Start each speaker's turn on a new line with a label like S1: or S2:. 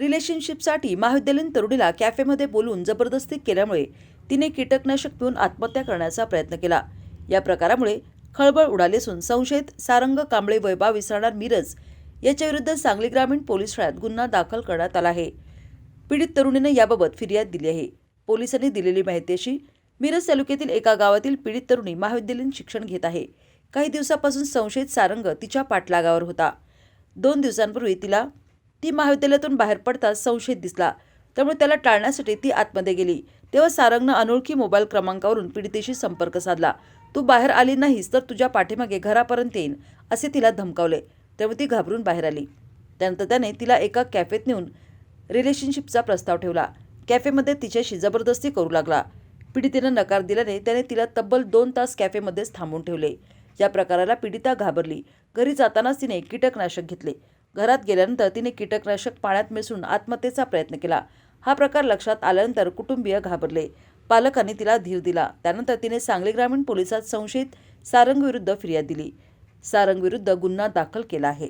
S1: रिलेशनशिपसाठी महाविद्यालयीन तरुणीला कॅफेमध्ये बोलून जबरदस्ती केल्यामुळे तिने कीटकनाशक पिऊन आत्महत्या करण्याचा प्रयत्न केला. या प्रकारामुळे खळबळ उडाली असून संशयित सारंग कांबळे वय विसरणार मिरज याच्याविरुद्ध सांगली ग्रामीण पोलीस ठाण्यात गुन्हा दाखल करण्यात आला आहे. पीडित तरुणीने याबाबत फिर्याद दिली आहे. पोलिसांनी दिलेली माहिती अशी मिरज तालुक्यातील एका गावातील पीडित तरुणी महाविद्यालयीन शिक्षण घेत आहे. काही दिवसापासून संशयित सारंग तिच्या पाठलागावर होता. दोन दिवसांपूर्वी तिला ती महाविद्यालयातून बाहेर पडताच संशयित दिसला. त्यामुळे त्याला टाळण्यासाठी ती आतमध्ये गेली. तेव्हा सारंगनं अनोळखी मोबाईल क्रमांकावरून पीडितेशी संपर्क साधला. तू बाहेर आली नाहीस तर तुझ्या पाठीमागे घरापर्यंत येईन असे तिला धमकावले. त्यामुळे ती घाबरून बाहेर आली. त्यानंतर त्याने तिला एका कॅफेत नेऊन रिलेशनशिपचा प्रस्ताव ठेवला. कॅफेमध्ये तिच्याशी जबरदस्ती करू लागला. पीडितेनं नकार दिल्याने त्याने तिला तब्बल दोन तास कॅफेमध्येच थांबून ठेवले. या प्रकाराला पीडिता घाबरली. घरी जातानाच तिने कीटकनाशक घेतले. घरात गेल्यानंतर तिने कीटकनाशक पाण्यात मिसळून आत्महत्येचा प्रयत्न केला. हा प्रकार लक्षात आल्यानंतर कुटुंबीय घाबरले. पालकांनी तिला धीर दिला. त्यानंतर तिने सांगली ग्रामीण पोलिसात संशयित सारंगविरुद्ध फिर्याद दिली. सारंगविरुद्ध गुन्हा दाखल केला आहे.